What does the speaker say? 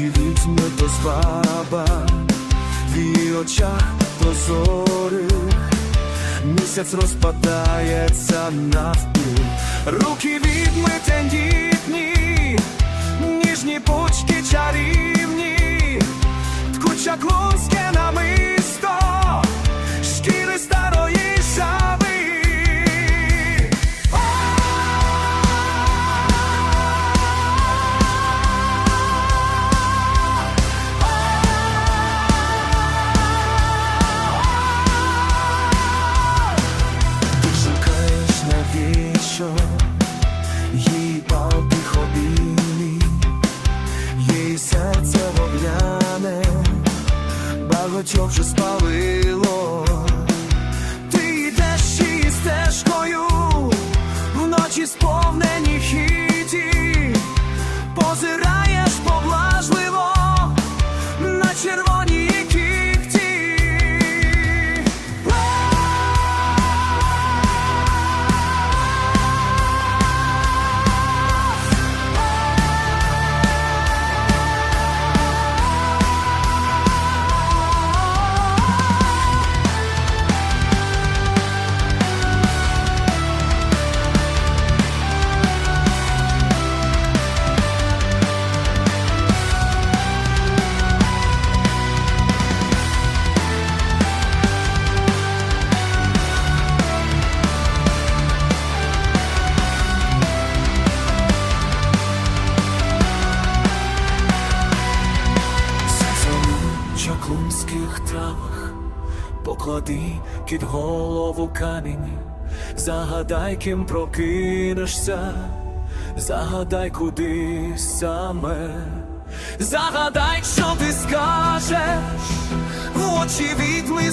візьме то сваба, в її очах прозорих Місяць розпадається навпіл, руки відьми тендітні, ніжні почки чарівні, багатьох вже спалило. Ти йдеш і стежкою, вночі сповнені травах поклади під голову камінь, загадай, ким прокинешся, загадай, куди саме, загадай, що ти скажеш, в очі відьми